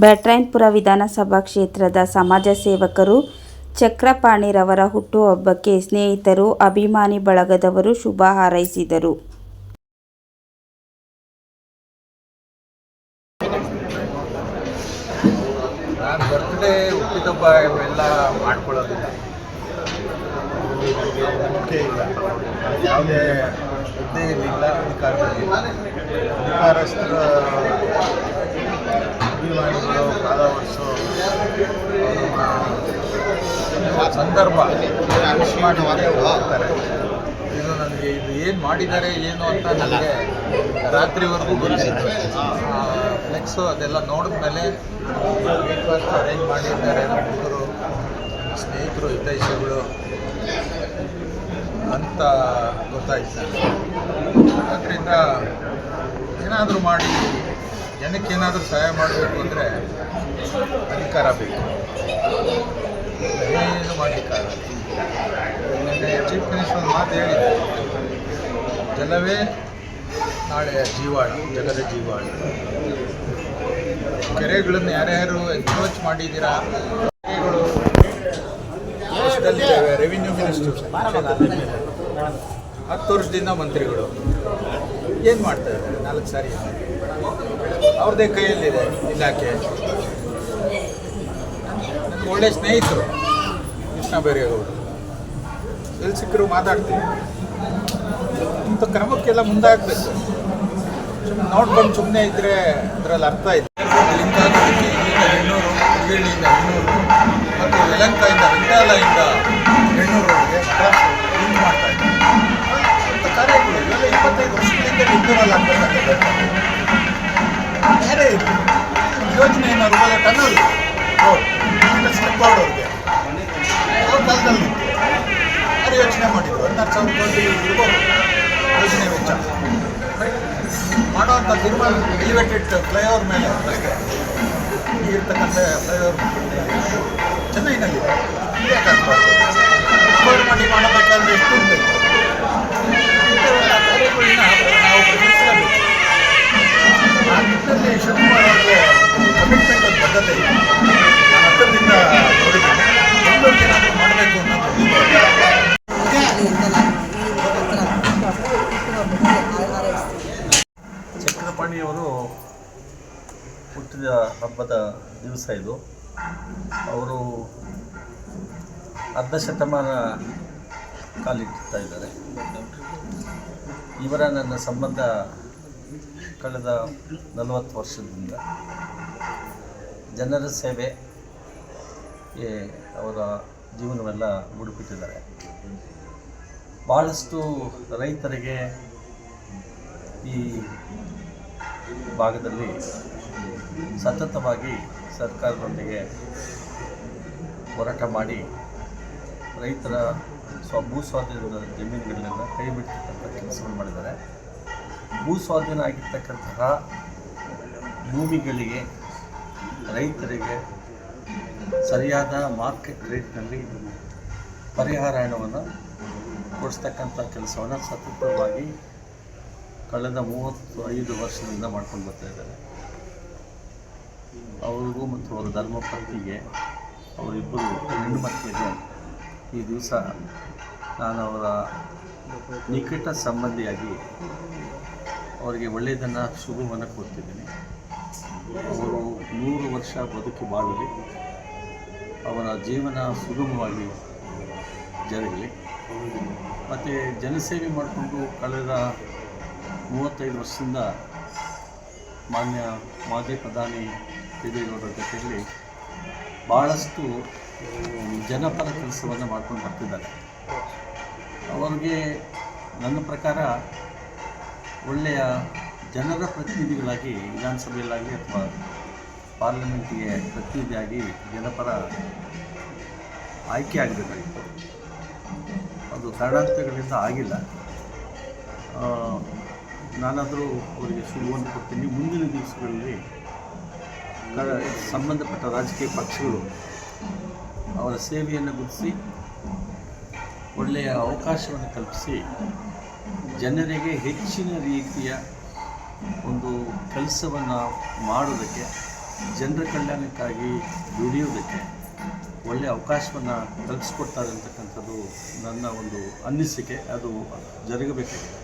ಬ್ಯಾಟ್ರಾಯನ್ಪುರ ವಿಧಾನಸಭಾ ಕ್ಷೇತ್ರದ ಸಮಾಜ ಸೇವಕರು ಚಕ್ರಪಾಣಿರವರ ಹುಟ್ಟುಹಬ್ಬಕ್ಕೆ ಸ್ನೇಹಿತರು ಅಭಿಮಾನಿ ಬಳಗದವರು ಶುಭ ಹಾರೈಸಿದರು. ಇಲ್ಲಿ. ಕಾಲವರ್ಸು ಫಾಲೋವರ್ಸು ಸಂದರ್ಭ ಹೋಗ್ತಾರೆ ಇದು ನನಗೆ ಇದು ಏನು ಮಾಡಿದ್ದಾರೆ ಏನು ಅಂತ ನನಗೆ ರಾತ್ರಿವರೆಗೂ ಗೊತ್ತಿತ್ತು ಫ್ಲೆಕ್ಸು ಅದೆಲ್ಲ ನೋಡಿದ್ಮೇಲೆ ಬ್ರೇಕ್ಫಾಸ್ಟ್ ಅರೇಂಜ್ ಮಾಡಿದ್ದಾರೆ ನಮ್ಮ ಹುಡುಗರು ಸ್ನೇಹಿತರು ಹಿತೈಷಿಗಳು ಅಂತ ಗೊತ್ತಾಯ್ತು ಆದ್ದರಿಂದ ಏನಾದರೂ ಮಾಡಿ ಜನಕ್ಕೆ ಏನಾದರೂ ಸಹಾಯ ಮಾಡಬೇಕು ಅಂದರೆ ಅಧಿಕಾರ ಬೇಕು. ಏನು ಮಾಡಲಿಕ್ಕಾಗಲ್ಲ. ಚೀಫ್ ಮಿನಿಸ್ಟರ್ ಒಂದು ಮಾತು ಹೇಳಿ ಜಲವೇ ನಾಳೆ ಜೀವಾಳ ಜಲದ ಜೀವಾಳ. ಕೆರೆಗಳನ್ನು ಯಾರ್ಯಾರು ಎನ್ಕ್ರೋಚ್ ಮಾಡಿದ್ದೀರಾ? ಕೆರೆಗಳು ರೆವಿನ್ಯೂ ಮಿನಿಸ್ಟರ್ ಹತ್ತು ವರ್ಷದಿಂದ ಮಂತ್ರಿಗಳು. ಏನು ಮಾಡ್ತಾ ಇದ್ದಾರೆ? ನಾಲ್ಕು ಸಾರಿ. ಅವ್ರದ್ದೇ ಕೈಯಲ್ಲಿದೆ ಇಲಾಖೆ. ಒಳ್ಳೆ ಸ್ನೇಹಿತರು ಕೃಷ್ಣ ಬೈರೇಗೌಡರು ಎಲ್ಲಿ ಸಿಕ್ಕರು ಮಾತಾಡ್ತೀವಿ. ಇಂಥ ಕ್ರಮಕ್ಕೆಲ್ಲ ಮುಂದಾಗಬೇಕು. ಸುಮ್ಮನೆ ನೋಡ್ಕೊಂಡು ಸುಮ್ಮನೆ ಇದ್ದರೆ ಅದರಲ್ಲಿ ಅರ್ಥ ಇದೆ. ಇವೆಲ್ಲ ಟನಲ್. ರೋಡ್ ಸ್ಟೆಪ್ ರೋಡ್ ಅವ್ರಿಗೆ ಯಾವ ಕಾಲದಲ್ಲಿ ಯಾರು ಯೋಚನೆ ಮಾಡಿದ್ರು. ಹದಿನಾರು ಸಾವಿರ ಕೋಟಿ ಇರ್ಬೋದು. ಯೋಜನೆ ವೆಚ್ಚ. ಮಾಡುವಂಥ ತೀರ್ಮಾನ ಎಲಿವೇಟೆಡ್ ಫ್ಲೈಓವರ್ ಮೇಲೆ ಇರ್ತಕ್ಕಂಥ ಫ್ಲೈಓವರ್ ಚೆನ್ನೈನಲ್ಲಿದೆ ಯಾಕಾಗ್ಬಾರ್ದು ಎಕ್ಸ್ಪೋರ್ಟ್ ಮಾಡಿ ಮಾಡಬೇಕಾದ್ರೆ ಎಷ್ಟು ಬೇಕು. ನಾನು ಹತ್ತಿರದಿಂದ ಮಾಡಬೇಕು ಚಕ್ರಪಾಣಿಯವರು ಹುಟ್ಟಿದ ಹಬ್ಬದ ದಿವಸ ಇದು. ಅವರು ಅರ್ಧ ಶತಮಾನ ಕಾಲಿಟ್ಟುತ್ತಾ ಇದ್ದಾರೆ. ಇವರ ನನ್ನ ಸಂಬಂಧ ಕಳೆದ ನಲವತ್ತು ವರ್ಷದಿಂದ. ಜನರ ಸೇವೆ ಅವರ ಜೀವನವೆಲ್ಲ ಮುಡುಪಿಟ್ಟಿದ್ದಾರೆ ಭಾಳಷ್ಟು ರೈತರಿಗೆ ಈ ಭಾಗದಲ್ಲಿ ಸತತವಾಗಿ ಸರ್ಕಾರದೊಂದಿಗೆ ಹೋರಾಟ ಮಾಡಿ ರೈತರ ಸ್ವ ಭೂ ಸ್ವಾಧೀನದ ಜಮೀನುಗಳನ್ನೆಲ್ಲ ಕೈ ಬಿಡ್ತಕ್ಕಂಥ ಕೆಲಸವನ್ನು ಮಾಡಿದ್ದಾರೆ. ಭೂ ಸ್ವಾಧೀನ ಆಗಿರ್ತಕ್ಕಂತಹ ಭೂಮಿಗಳಿಗೆ ರೈತರಿಗೆ ಸರಿಯಾದ ಮಾರ್ಕೆಟ್ ರೇಟ್ನಲ್ಲಿ ಪರಿಹಾರ ಹಣವನ್ನು ಕೊಡಿಸ್ತಕ್ಕಂಥ ಕೆಲಸವನ್ನು ಸತತವಾಗಿ ಕಳೆದ ಮೂವತ್ತು ಐದು ವರ್ಷದಿಂದ ಮಾಡ್ಕೊಂಡು ಬರ್ತಾ ಇದ್ದಾರೆ. ಅವ್ರಿಗೂ ಮತ್ತು ಅವರ ಧರ್ಮಪತ್ನಿಗೆ ಅವರಿಬ್ಬರು ಹೆಣ್ಣು ಮಕ್ಕಳಿಗೆ ಈ ದಿವಸ ನಾನು ಅವರ ನಿಕಟ ಸಂಬಂಧಿಯಾಗಿ ಅವರಿಗೆ ಒಳ್ಳೆಯದನ್ನು ಶುಭವನ್ನು ಕೊಡ್ತಿದ್ದೀನಿ ಅವರು ನೂರು ವರ್ಷ ಬದುಕಿ ಬಾಳಲಿ. ಅವರ ಜೀವನ ಸುಗಮವಾಗಿ ಜರುಗಲಿ. ಮತ್ತು ಜನಸೇವೆ ಮಾಡಿಕೊಂಡು ಕಳೆದ ಮೂವತ್ತೈದು ವರ್ಷದಿಂದ ಮಾನ್ಯ ಮಾಜಿ ಪ್ರಧಾನಿ ದೇವೇಗೌಡರ ಜೊತೆಯಲ್ಲಿ ಭಾಳಷ್ಟು ಜನಪರ ಕೆಲಸವನ್ನು ಮಾಡ್ಕೊಂಡು ಬರ್ತಿದ್ದಾರೆ. ಅವರಿಗೆ ನನ್ನ ಪ್ರಕಾರ ಒಳ್ಳೆಯ ಜನರ ಪ್ರತಿನಿಧಿಗಳಾಗಿ ವಿಧಾನಸಭೆಯಲ್ಲಾಗಲಿ ಅಥವಾ ಪಾರ್ಲಿಮೆಂಟಿಗೆ ಪ್ರತಿನಿಧಿಯಾಗಿ ಜನಪರ ಆಯ್ಕೆ ಆಗಬೇಕಾಗಿತ್ತು ಅದು ಕಾರಣಾಂತರಗಳಿಂದ ಆಗಿಲ್ಲ. ನಾನಾದರೂ ಅವರಿಗೆ ಸುಲಭವನ್ನು ಕೊಡ್ತೀನಿ. ಮುಂದಿನ ದಿವಸಗಳಲ್ಲಿ ಸಂಬಂಧಪಟ್ಟ ರಾಜಕೀಯ ಪಕ್ಷಗಳು ಅವರ ಸೇವೆಯನ್ನು ಗುರುತಿಸಿ, ಒಳ್ಳೆಯ ಅವಕಾಶವನ್ನು ಕಲ್ಪಿಸಿ, ಜನರಿಗೆ ಹೆಚ್ಚಿನ ರೀತಿಯ ಒಂದು ಕೆಲಸವನ್ನು ಮಾಡೋದಕ್ಕೆ ಜನರ ಕಲ್ಯಾಣಕ್ಕಾಗಿ ದುಡಿಯೋದಕ್ಕೆ ಒಳ್ಳೆಯ ಅವಕಾಶವನ್ನು ಕಲ್ಪಿಸ್ಕೊಡ್ತಾರೆ ಅಂತಕ್ಕಂಥದ್ದು ನನ್ನ ಒಂದು ಅನ್ನಿಸಿಕೆ ಅದು ಜರುಗಬೇಕಾಗಿದೆ.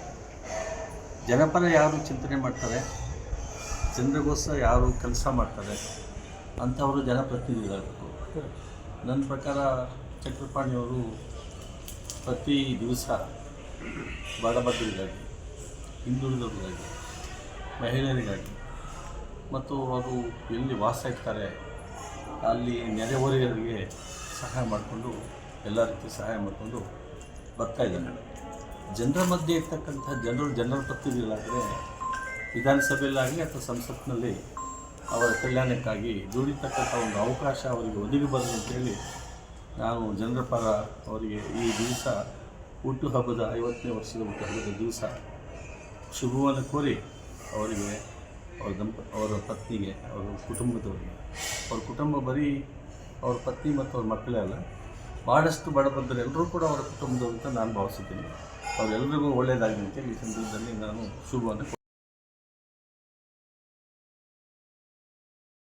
ಜನಪರ ಯಾರು ಚಿಂತನೆ ಮಾಡ್ತಾರೆ, ಜನರಿಗೋಸ್ಕರ ಯಾರು ಕೆಲಸ ಮಾಡ್ತಾರೆ ಅಂಥವರು ಜನಪ್ರತಿನಿಧಿಗಳಾಗಬೇಕು ನನ್ನ ಪ್ರಕಾರ ಚಕ್ರಪಾಣಿಯವರು ಪ್ರತಿ ದಿವಸ ಬಡಬಗ್ಗರಿಗಾಗಿ, ಹಿಂದುಳಿದವರಿಗಾಗಿ ಮಹಿಳೆಯರಿಗಾಗಿ. ಮತ್ತು ಅವರು ಎಲ್ಲಿ ವಾಸ ಇರ್ತಾರೆ ಅಲ್ಲಿ ನೆರೆಹೊರೆಯವರಿಗೆ ಸಹಾಯ ಮಾಡಿಕೊಂಡು, ಎಲ್ಲ ರೀತಿ ಸಹಾಯ ಮಾಡಿಕೊಂಡು ಬರ್ತಾ ಇದ್ದಾನೆ ಜನರ ಮಧ್ಯೆ ಇರ್ತಕ್ಕಂಥ ಜನರು, ಜನರ ಪ್ರತಿನಿಧಿಗಳಾದರೆ ವಿಧಾನಸಭೆಯಲ್ಲಾಗಲಿ ಅಥವಾ ಸಂಸತ್ನಲ್ಲಿ ಅವರ ಕಲ್ಯಾಣಕ್ಕಾಗಿ ದುಡಿತಕ್ಕಂಥ ಒಂದು ಅವಕಾಶ ಅವರಿಗೆ ಒದಗಿ ಬರಲಿ ಅಂತೇಳಿ ನಾನು ಜನರ ಪರ ಅವರಿಗೆ ಈ ದಿವಸ ಹುಟ್ಟುಹಬ್ಬದ ಐವತ್ತನೇ ವರ್ಷದ ಹುಟ್ಟುಹಬ್ಬದ ದಿವಸ ಶುಭವನ್ನು ಕೋರಿ ಅವರಿಗೆ, ಅವ್ರ ದಂಪ ಅವರ ಪತ್ನಿಗೆ, ಅವರ ಕುಟುಂಬದವರಿಗೆ. ಅವ್ರ ಕುಟುಂಬ ಬರೀ ಅವ್ರ ಪತ್ನಿ ಮತ್ತು ಅವ್ರ ಮಕ್ಕಳೇ ಅಲ್ಲ ಭಾಳಷ್ಟು ಬಡಬದ್ದರೆಲ್ಲರೂ ಕೂಡ ಅವರ ಕುಟುಂಬದವರು ಅಂತ ನಾನು ಭಾವಿಸುತ್ತೇನೆ. ಅವರೆಲ್ಲರಿಗೂ ಒಳ್ಳೆಯದಾಗಲಿ ಅಂತೇಳಿ ಈ ಸಂದರ್ಭದಲ್ಲಿ ನಾನು ಶುಭವನ್ನು